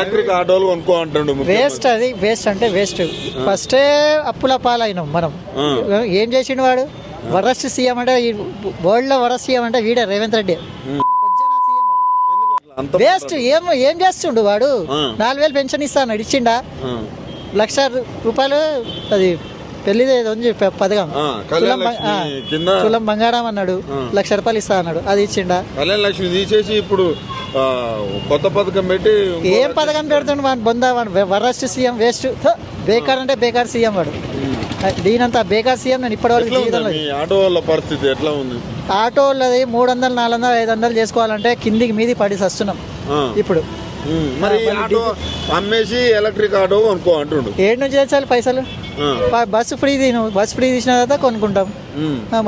Electric ఆటోలు కొనుక్కో అంటుండు ముఖ్యమంత్రి. వేస్ట్ అది వేస్ట్ అంటే వేస్ట్ ఫస్టే అప్పుల పాలైనాం మనం. ఏం చేసిండు వాడు? వరస్ట్ సీఎం అంటే వరల్డ్లో వరస్ట్ సీఎం అంటే వీడే రేవంత్ రెడ్డి. వేస్ట్ ఏం ఏం చేస్తుండు వాడు. నాలుగు వేలు పెన్షన్ ఇస్తాను ఇచ్చిండా. లక్ష రూపాయలు అది పెళ్ళి పథకం. తులం తులం బంగారం అన్నాడు. లక్ష రూపాయలు ఇస్తా అన్నాడు. అది ఇచ్చిండా? కళ్యాణ లక్ష్మి తీసేసి ఇప్పుడు కొత్త పథకం పెట్టి ఏం పథకం పెడుతుండు వాడు? బొందా వాడు? Worst CM waste. బేకార్ అంటే బేకార్ సీఎం వాడు. దీనంతా బేకార్ సీఎం నేను ఇప్పటివరకు ఆటో వాళ్ళ పరిస్థితి ఎట్లా ఉంది? ఆటోలది మూడు వందలు నాలుగు వందలు ఐదు వందలు చేసుకోవాలంటే కిందికి మీది పడి వస్తున్నాం. ఇప్పుడు. మరి ఆటో అమ్మేసి ఎలక్ట్రిక్ ఆటో కొనుక్కో అంటుండు ఏడు నుంచి తెచ్చాలి పైసలు? బస్సు ఫ్రీ తిను బస్సు ఫ్రీ తీసిన తర్వాత కొనుక్కుంటాం.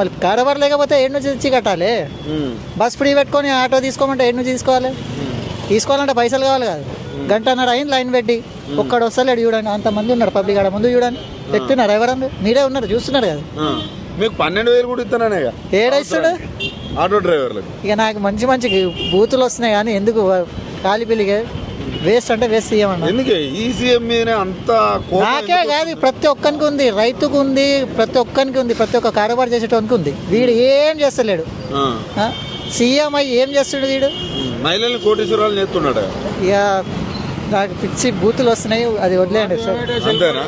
మళ్ళీ కారబార్ లేకపోతే ఏడు నుంచి తెచ్చి కట్టాలి. ఉమ్. బస్ ఫ్రీ పెట్టుకొని ఆటో తీసుకోమంటే ఏడు నుంచి తీసుకోవాలి. తీసుకోవాలంటే పైసలు కావాలి కాదు. గంటన్నర అయింది లైన్ పెట్టి. ఒక్కడు వస్తలేడు చూడండి అంతమంది ఉన్నారు పబ్లిక్ ఆడ ముందు చూడండి ఎక్కుతున్నారు ఎవరన్నా మీరే ఉన్నారు చూస్తున్నారు కదా. మీకు పన్నెండు వేలు కూడా ఇస్తానే ఏడేస్తుడు? ఆటో డ్రైవర్లకు. ఇక నాకు మంచి మంచి బూతులు వస్తున్నాయి కానీ ఎందుకు? కాలి పిల్లిగా వేస్ట్ అంటే వేస్ట్ చేయమన్నా ఎందుకే? ఈ సీఎం మీదనే అంత కోపం నాకే ఎందుకు? కాదు ప్రతి ఒక్కరికి ఉంది రైతుకు ఉంది ప్రతి ఒక్కరికి ఉంది ప్రతి ఒక్క కారోబార్ చేసేటోనికి ఉంది. వీడు ఏం చేస్తలేడు. ఆ. సీఎం అయ్యి ఏం చేస్తుడు వీడు? ఉమ్. మహిళల్ని కోటీశ్వరాలు చేస్తున్నాడు. ఇక నాకు పిచ్చి బూతులు వస్తున్నాయి అది వదిలేయండి. సార్ అంతేనా?